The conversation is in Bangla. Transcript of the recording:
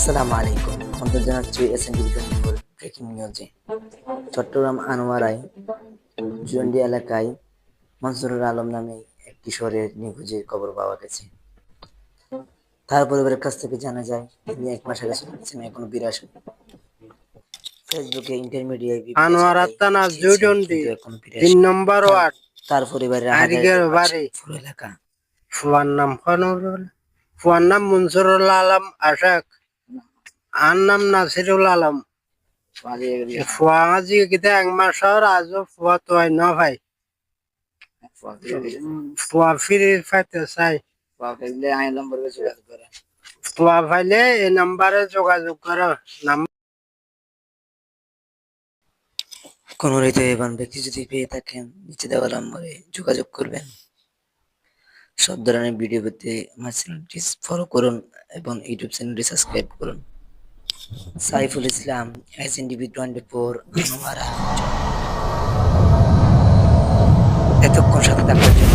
আসসালামু আলাইকুম। আমাদের জানাচ্ছি S N TV twenty four breaking নিউজে চট্টগ্রাম আনোয়ারায় জুন্ডি এলাকায় মনসুরুল আলম নামে এক কিশোরের নিখোঁজের খবর পাওয়া গেছে। তার পরিবারের কাছ থেকে জানা যায় তিনি এক মাস আগে চলে গেছেন এখনও আসেন ফেসবুকে ইন্টারমিডিয়েট আনোয়ার আত্তানা জুডন্ডি তিন নম্বর ওয়ার্ড তার পরিবারের আরিগের বাড়ি। এলাকা। ফুয়ার নাম ফুয়ার নাম মনসুরুল আলম আশাক। আর নাম নাসিরুল আলম। ফুয়া আজি কিতা এক মাসর আজও ফুয়া তো ন ভাই। ফুয়া ফিরে ফাইতে চাই। ফুয়া ফাইলে এই নাম্বারে যোগাযোগ করো। ব্যক্তি যদি পেয়ে থাকেন নিচে দেওয়া নম্বরে যোগাযোগ করবেন। সব ধরনের ভিডিও পেতে আমার চ্যানেলটি ফলো করুন এবং ইউটিউব চ্যানেলটি সাবস্ক্রাইব করুন। Saiful Islam S N DB twenty four এতক্ষণ সাথে থাকার জন্য